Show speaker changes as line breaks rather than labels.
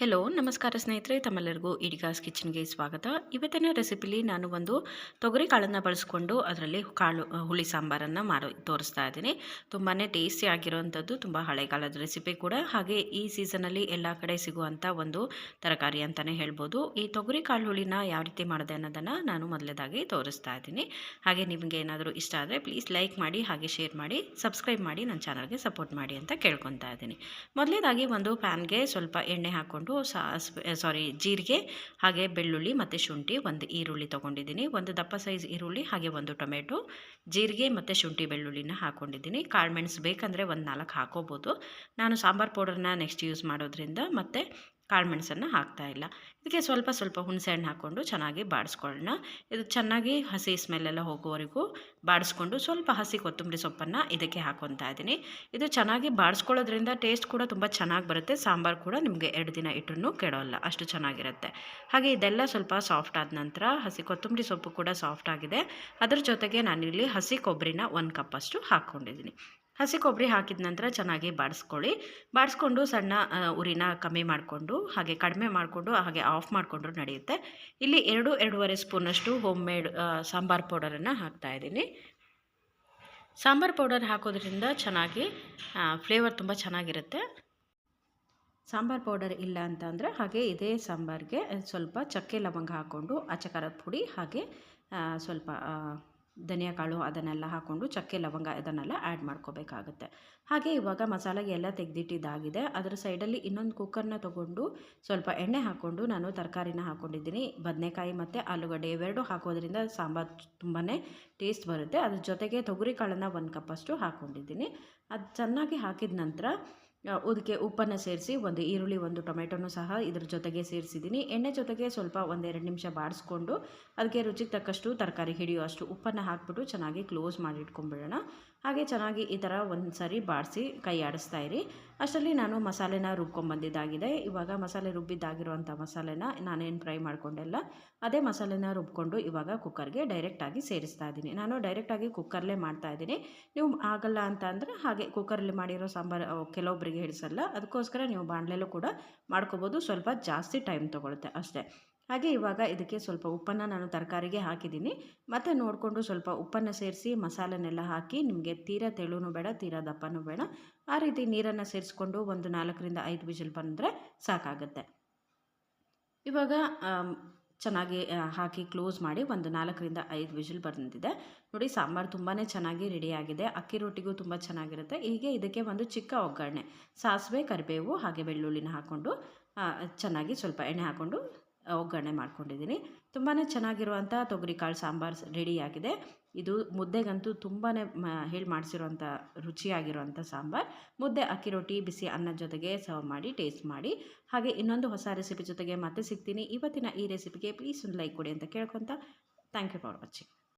Hello ನಮಸ್ಕಾರ ಸ್ನೇಹಿತರೆ, ತಮ್ಮೆಲ್ಲರಿಗೂ ಇಡಿಗಾಸ್ ಕಿಚನ್ಗೆ ಸ್ವಾಗತ. ಇವತ್ತಿನ ರೆಸಿಪಿಲಿ ನಾನು ಒಂದು ತೊಗರಿ ಕಾಳನ್ನು ಬಳಸ್ಕೊಂಡು ಅದರಲ್ಲಿ ಕಾಳು ಹುಳಿ ಸಾಂಬಾರನ್ನು ಮಾರೋ, ತೋರಿಸ್ತಾ ಇದ್ದೀನಿ. ತುಂಬಾ ಟೇಸ್ಟಿ ಆಗಿರೋವಂಥದ್ದು ತುಂಬ ಹಳೆಗಾಲದ ರೆಸಿಪಿ ಕೂಡ. ಹಾಗೆ ಈ ಸೀಸನಲ್ಲಿ ಎಲ್ಲ ಕಡೆ ಸಿಗುವಂಥ ಒಂದು ತರಕಾರಿ ಅಂತಲೇ ಹೇಳ್ಬೋದು. ಈ ತೊಗರಿ ಕಾಳು ಹುಳಿನ ಯಾವ ರೀತಿ ಮಾಡಿದೆ ಅನ್ನೋದನ್ನು ನಾನು ಮೊದಲೇದಾಗಿ ತೋರಿಸ್ತಾ ಇದ್ದೀನಿ. ಹಾಗೆ ನಿಮಗೆ ಏನಾದರೂ ಇಷ್ಟ ಆದರೆ ಪ್ಲೀಸ್ ಲೈಕ್ ಮಾಡಿ, ಹಾಗೆ ಶೇರ್ ಮಾಡಿ, ಸಬ್ಸ್ಕ್ರೈಬ್ ಮಾಡಿ, ನನ್ನ ಚಾನಲ್ಗೆ ಸಪೋರ್ಟ್ ಮಾಡಿ ಅಂತ ಕೇಳ್ಕೊತಾ ಇದ್ದೀನಿ. ಮೊದಲೇದಾಗಿ ಒಂದು ಪ್ಯಾನ್ಗೆ ಸ್ವಲ್ಪ ಎಣ್ಣೆ ಹಾಕ್ಕೊಂಡು ಸಾಸಿವೆ ಸಾರಿ ಜೀರಿಗೆ, ಹಾಗೆ ಬೆಳ್ಳುಳ್ಳಿ ಮತ್ತು ಶುಂಠಿ ಒಂದು ಈರುಳ್ಳಿ ತೊಗೊಂಡಿದ್ದೀನಿ. ಒಂದು ದಪ್ಪ ಸೈಜ್ ಈರುಳ್ಳಿ, ಹಾಗೆ ಒಂದು ಟೊಮೆಟೊ, ಜೀರಿಗೆ ಮತ್ತು ಶುಂಠಿ ಬೆಳ್ಳುಳ್ಳಿನ ಹಾಕ್ಕೊಂಡಿದ್ದೀನಿ ಕಾಳು ಮೆಣಸು ಬೇಕಂದರೆ ಒಂದು ನಾಲ್ಕು ಹಾಕೋಬೋದು. ನಾನು ಸಾಂಬಾರು ಪೌಡರ್ನ ನೆಕ್ಸ್ಟ್ ಯೂಸ್ ಮಾಡೋದ್ರಿಂದ ಮತ್ತು ಕಾಳು ಮೆಣಸನ್ನು ಹಾಕ್ತಾಯಿಲ್ಲ ಇದಕ್ಕೆ ಸ್ವಲ್ಪ ಸ್ವಲ್ಪ ಹುಣಸೆ ಹಣ್ಣು ಹಾಕ್ಕೊಂಡು ಚೆನ್ನಾಗಿ ಬಾಡಿಸ್ಕೊಳ್ಳೋಣ. ಇದು ಚೆನ್ನಾಗಿ ಹಸಿ ಸ್ಮೆಲ್ಲೆಲ್ಲ ಹೋಗೋವರೆಗೂ ಬಾಡಿಸ್ಕೊಂಡು ಸ್ವಲ್ಪ ಹಸಿ ಕೊತ್ತಂಬರಿ ಸೊಪ್ಪನ್ನು ಇದಕ್ಕೆ ಹಾಕ್ಕೊತಾ ಇದ್ದೀನಿ. ಇದು ಚೆನ್ನಾಗಿ ಬಾಡಿಸ್ಕೊಳ್ಳೋದ್ರಿಂದ ಟೇಸ್ಟ್ ಕೂಡ ತುಂಬ ಚೆನ್ನಾಗಿ ಬರುತ್ತೆ. ಸಾಂಬಾರು ಕೂಡ ನಿಮಗೆ ಎರಡು ದಿನ ಇಟ್ಟರೂ ಕೆಡೋಲ್ಲ. ಅಷ್ಟು ಚೆನ್ನಾಗಿರುತ್ತೆ. ಹಾಗೆ ಇದೆಲ್ಲ ಸ್ವಲ್ಪ ಸಾಫ್ಟ್ ಆದ ನಂತರ ಹಸಿ ಕೊತ್ತಂಬರಿ ಸೊಪ್ಪು ಕೂಡ ಸಾಫ್ಟ್ ಆಗಿದೆ. ಅದರ ಜೊತೆಗೆ ನಾನಿಲ್ಲಿ ಹಸಿ ಕೊಬ್ಬರಿನ ಒಂದು ಕಪ್ಪಷ್ಟು ಹಾಕ್ಕೊಂಡಿದ್ದೀನಿ. ಹಸಿ ಕೊಬ್ಬರಿ ಹಾಕಿದ ನಂತರ ಚೆನ್ನಾಗಿ ಬಾಡಿಸ್ಕೊಳ್ಳಿ. ಬಾಡಿಸ್ಕೊಂಡು ಸಣ್ಣ ಉರಿನ ಕಮ್ಮಿ ಮಾಡಿಕೊಂಡು, ಹಾಗೆ ಕಡಿಮೆ ಮಾಡಿಕೊಂಡು, ಹಾಗೆ ಆಫ್ ಮಾಡಿಕೊಂಡ್ರು ನಡೆಯುತ್ತೆ. ಇಲ್ಲಿ ಎರಡು, ಎರಡೂವರೆ ಸ್ಪೂನಷ್ಟು ಹೋಮ್ ಮೇಡ್ ಸಾಂಬಾರು ಪೌಡರನ್ನು ಹಾಕ್ತಾಯಿದ್ದೀನಿ ಸಾಂಬಾರು ಪೌಡರ್ ಹಾಕೋದ್ರಿಂದ ಚೆನ್ನಾಗಿ ಫ್ಲೇವರ್ ತುಂಬ ಚೆನ್ನಾಗಿರುತ್ತೆ. ಸಾಂಬಾರು ಪೌಡರ್ ಇಲ್ಲ ಅಂತ ಅಂದರೆ ಹಾಗೆ ಇದೇ ಸಾಂಬಾರಿಗೆ ಸ್ವಲ್ಪ ಚಕ್ಕೆ ಲವಂಗ ಹಾಕ್ಕೊಂಡು ಅಚಕಾರದ ಪುಡಿ ಹಾಗೆ ಸ್ವಲ್ಪ ಧನಿಯಾ ಕಾಳು ಅದನ್ನೆಲ್ಲ ಹಾಕ್ಕೊಂಡು ಚಕ್ಕೆ, ಲವಂಗ ಇದನ್ನೆಲ್ಲ ಆ್ಯಡ್ ಮಾಡ್ಕೋಬೇಕಾಗುತ್ತೆ. ಹಾಗೆ ಇವಾಗ ಮಸಾಲೆಗೆ ಎಲ್ಲ ತೆಗೆದಿಟ್ಟಿದ್ದಾಗಿದೆ. ಅದರ ಸೈಡಲ್ಲಿ ಇನ್ನೊಂದು ಕುಕ್ಕರ್ನ ತೊಗೊಂಡು ಸ್ವಲ್ಪ ಎಣ್ಣೆ ಹಾಕ್ಕೊಂಡು ನಾನು ತರಕಾರಿನ ಹಾಕ್ಕೊಂಡಿದ್ದೀನಿ ಬದನೆಕಾಯಿ ಮತ್ತು ಆಲೂಗಡ್ಡೆ ಇವೆರಡು ಹಾಕೋದ್ರಿಂದ ಸಾಂಬಾರು ತುಂಬಾ ಟೇಸ್ಟ್ ಬರುತ್ತೆ. ಅದ್ರ ಜೊತೆಗೆ ತೊಗರಿ ಕಾಳನ್ನು ಒಂದು ಕಪ್ಪಷ್ಟು ಹಾಕ್ಕೊಂಡಿದ್ದೀನಿ ಅದು ಚೆನ್ನಾಗಿ ಹಾಕಿದ ನಂತರ ಅದಕ್ಕೆ ಉಪ್ಪನ್ನು ಸೇರಿಸಿ ಒಂದು ಈರುಳ್ಳಿ, ಒಂದು ಟೊಮೆಟೊನೂ ಸಹ ಇದ್ರ ಜೊತೆಗೆ ಸೇರಿಸಿದ್ದೀನಿ. ಎಣ್ಣೆ ಜೊತೆಗೆ ಸ್ವಲ್ಪ ಒಂದೆರಡು ನಿಮಿಷ ಬಾಡಿಸ್ಕೊಂಡು ಅದಕ್ಕೆ ರುಚಿಗೆ ತಕ್ಕಷ್ಟು ತರಕಾರಿ ಹಿಡಿಯೋ ಅಷ್ಟು ಉಪ್ಪನ್ನು ಹಾಕ್ಬಿಟ್ಟು ಚೆನ್ನಾಗಿ ಕ್ಲೋಸ್ ಮಾಡಿ ಇಟ್ಕೊಂಡ್ಬಿಡೋಣ. ಹಾಗೆ ಚೆನ್ನಾಗಿ ಈ ಥರ ಒಂದು ಸರಿ ಬಾಡಿಸಿ ಕೈ ಆಡಿಸ್ತಾ ಇರಿ. ಅಷ್ಟರಲ್ಲಿ ನಾನು ಮಸಾಲೆನ ರುಬ್ಕೊಂಡ್ಬಂದಿದ್ದಾಗಿದೆ ಇವಾಗ ಮಸಾಲೆ ರುಬ್ಬಿದ್ದಾಗಿರುವಂಥ ಮಸಾಲೆನ ನಾನೇನು ಫ್ರೈ ಮಾಡ್ಕೊಂಡೆಲ್ಲ ಅದೇ ಮಸಾಲೆನ ರುಬ್ಕೊಂಡು ಇವಾಗ ಕುಕ್ಕರ್ಗೆ ಡೈರೆಕ್ಟಾಗಿ ಸೇರಿಸ್ತಾ ಇದ್ದೀನಿ. ನಾನು ಡೈರೆಕ್ಟಾಗಿ ಕುಕ್ಕರ್ಲೇ ಮಾಡ್ತಾ ಇದ್ದೀನಿ. ನೀವು ಆಗಲ್ಲ ಅಂತ ಹಾಗೆ ಕುಕ್ಕರಲ್ಲಿ ಮಾಡಿರೋ ಸಾಂಬಾರು ಕೆಲವೊಬ್ಬರಿಗೆ ಹಿಡಿಸಲ್ಲ ಅದಕ್ಕೋಸ್ಕರ ನೀವು ಬಾಣಲೆಲ್ಲೂ ಕೂಡ ಮಾಡ್ಕೋಬೋದು. ಸ್ವಲ್ಪ ಜಾಸ್ತಿ ಟೈಮ್ ತೊಗೊಳುತ್ತೆ ಅಷ್ಟೇ. ಹಾಗೆ ಇವಾಗ ಇದಕ್ಕೆ ಸ್ವಲ್ಪ ಉಪ್ಪನ್ನು ನಾನು ತರಕಾರಿಗೆ ಹಾಕಿದ್ದೀನಿ. ಮತ್ತು ನೋಡಿಕೊಂಡು ಸ್ವಲ್ಪ ಉಪ್ಪನ್ನು ಸೇರಿಸಿ ಮಸಾಲೆನೆಲ್ಲ ಹಾಕಿ ನಿಮಗೆ ತೀರಾ ತೆಳುನೂ ಬೇಡ, ತೀರಾ ದಪ್ಪನೂ ಬೇಡ. ಆ ರೀತಿ ನೀರನ್ನು ಸೇರಿಸ್ಕೊಂಡು ಒಂದು ನಾಲ್ಕರಿಂದ ಐದು ವಿಜಿಲ್ ಬಂದರೆ ಸಾಕಾಗುತ್ತೆ. ಇವಾಗ ಚೆನ್ನಾಗಿ ಹಾಕಿ ಕ್ಲೋಸ್ ಮಾಡಿ ಒಂದು ನಾಲ್ಕರಿಂದ ಐದು ವಿಜಿಲ್ ಬಂದಿದೆ. ನೋಡಿ, ಸಾಂಬಾರು ತುಂಬಾ ಚೆನ್ನಾಗಿ ರೆಡಿಯಾಗಿದೆ ಅಕ್ಕಿ ರೊಟ್ಟಿಗೂ ತುಂಬ ಚೆನ್ನಾಗಿರುತ್ತೆ. ಹೀಗೆ ಇದಕ್ಕೆ ಒಂದು ಚಿಕ್ಕ ಒಗ್ಗರಣೆ, ಸಾಸಿವೆ, ಕರಿಬೇವು, ಹಾಗೆ ಬೆಳ್ಳುಳ್ಳಿನ ಹಾಕ್ಕೊಂಡು ಚೆನ್ನಾಗಿ ಸ್ವಲ್ಪ ಎಣ್ಣೆ ಹಾಕ್ಕೊಂಡು ಒಗ್ಗರಣೆ ಮಾಡ್ಕೊಂಡಿದ್ದೀನಿ. ತುಂಬಾ ಚೆನ್ನಾಗಿರುವಂಥ ತೊಗರಿಕಾಳು ಸಾಂಬಾರು ರೆಡಿಯಾಗಿದೆ. ಇದು ಮುದ್ದೆಗಂತೂ ತುಂಬಾ ಹೇಳಿ ಮಾಡಿಸಿರುವಂಥ ರುಚಿಯಾಗಿರುವಂಥ ಸಾಂಬಾರು. ಮುದ್ದೆ, ಅಕ್ಕಿ ರೊಟ್ಟಿ, ಬಿಸಿ ಅನ್ನದ ಜೊತೆಗೆ ಸರ್ವ್ ಮಾಡಿ, ಟೇಸ್ಟ್ ಮಾಡಿ. ಹಾಗೆ ಇನ್ನೊಂದು ಹೊಸ ರೆಸಿಪಿ ಜೊತೆಗೆ ಮತ್ತೆ ಸಿಗ್ತೀನಿ. ಇವತ್ತಿನ ಈ ರೆಸಿಪಿಗೆ ಪ್ಲೀಸ್ ಒಂದು ಲೈಕ್ ಕೊಡಿ ಅಂತ ಕೇಳ್ಕೊತ. Thank you for watching.